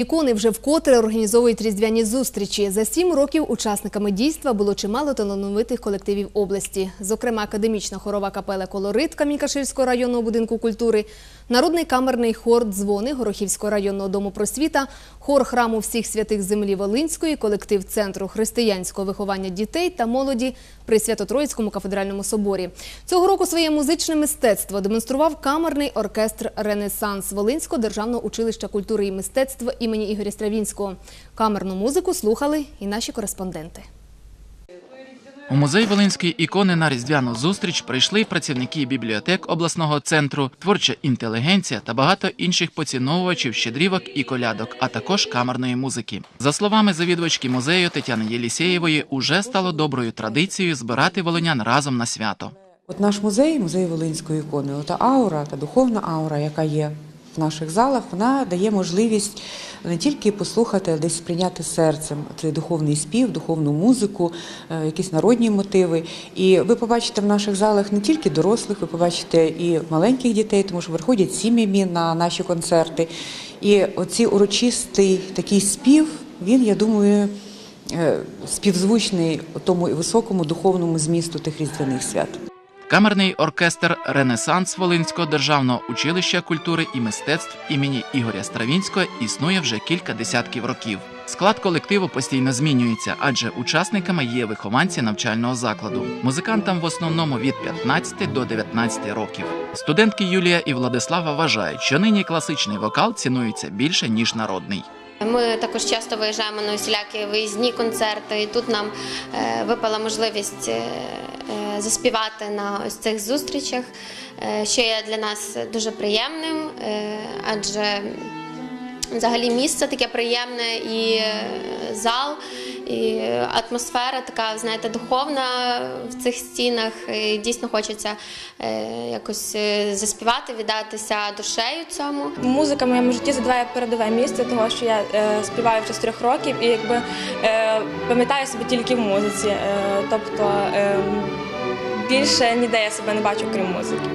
Ікони вже вкотре організовують різдвяні зустрічі. За сім років учасниками дійства було чимало талановитих колективів області. Зокрема, академічна хорова капела «Колорит» Камінькаширського районного будинку культури, народний камерний хор «Дзвони» Горохівського районного дому просвіта, хор храму всіх святих землі Волинської, колектив Центру християнського виховання дітей та молоді при Свято-Троїцькому кафедральному соборі. Цього року своє музичне мистецтво демонстрував камерний оркестр «Ренесанс» Волинського державного училища культури і мистецтва імені Ігоря Стравінського. Камерну музику слухали і наші кореспонденти. У музей Волинської ікони на різдвяну зустріч прийшли працівники бібліотек обласного центру, творча інтелігенція та багато інших поціновувачів щедрівок і колядок, а також камерної музики. За словами завідувачки музею Тетяни Єлісєєвої, уже стало доброю традицією збирати волинян разом на свято. От наш музей, музей Волинської ікони, та аура, та духовна аура, яка є в наших залах, вона дає можливість не тільки послухати, а десь сприйняти серцем цей духовний спів, духовну музику, е, якісь народні мотиви. І ви побачите в наших залах не тільки дорослих, ви побачите і маленьких дітей, тому що приходять сім'ями на наші концерти. І оці урочистий такий спів, він, я думаю, е, співзвучний тому і високому духовному змісту тих різдвяних свят. Камерний оркестр Ренесанс Волинського державного училища культури і мистецтв імені Ігоря Стравінського існує вже кілька десятків років. Склад колективу постійно змінюється, адже учасниками є вихованці навчального закладу. Музикантам в основному від 15 до 19 років. Студентки Юлія і Владислава вважають, що нині класичний вокал цінується більше ніж народний. Ми також часто виїжджаємо на усілякі виїзні концерти, і тут нам е, випала можливість е, заспівати на ось цих зустрічах, е, що є для нас дуже приємним, е, адже взагалі місце таке приємне і е, зал, і атмосфера така, знаєте, духовна в цих стінах. І дійсно хочеться якось заспівати, віддатися душею цьому. Музика в моєму житті задаває передове місце, того що я співаю вже з трьох років і якби пам'ятаю себе тільки в музиці. Тобто е, більше ніде я себе не бачу, крім музики.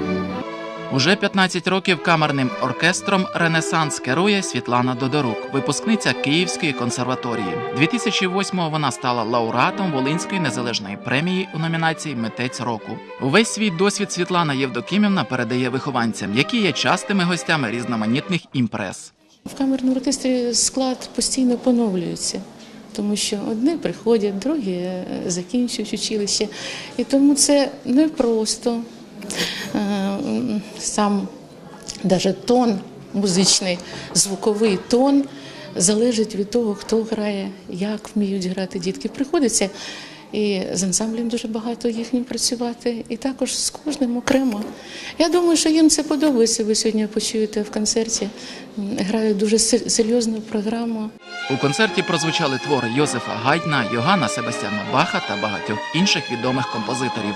Уже 15 років камерним оркестром Ренесанс керує Світлана Додорук, випускниця Київської консерваторії. 2008-го вона стала лауреатом Волинської незалежної премії у номінації Митець року. Увесь свій досвід Світлана Євдокімівна передає вихованцям, які є частими гостями різноманітних імпрез. В камерному оркестрі склад постійно поновлюється, тому що одні приходять, другі е, закінчують училище. І тому це непросто. Е, м, Сам навіть тон музичний, звуковий тон залежить від того, хто грає, як вміють грати дітки. Приходиться і з ансамблем дуже багато їхнім працювати, і також з кожним окремо. Я думаю, що їм це подобається. Ви сьогодні почуєте в концерті. Грають дуже серйозну програму. У концерті прозвучали твори Йозефа Гайдна, Йоганна Себастьяна Баха та багатьох інших відомих композиторів.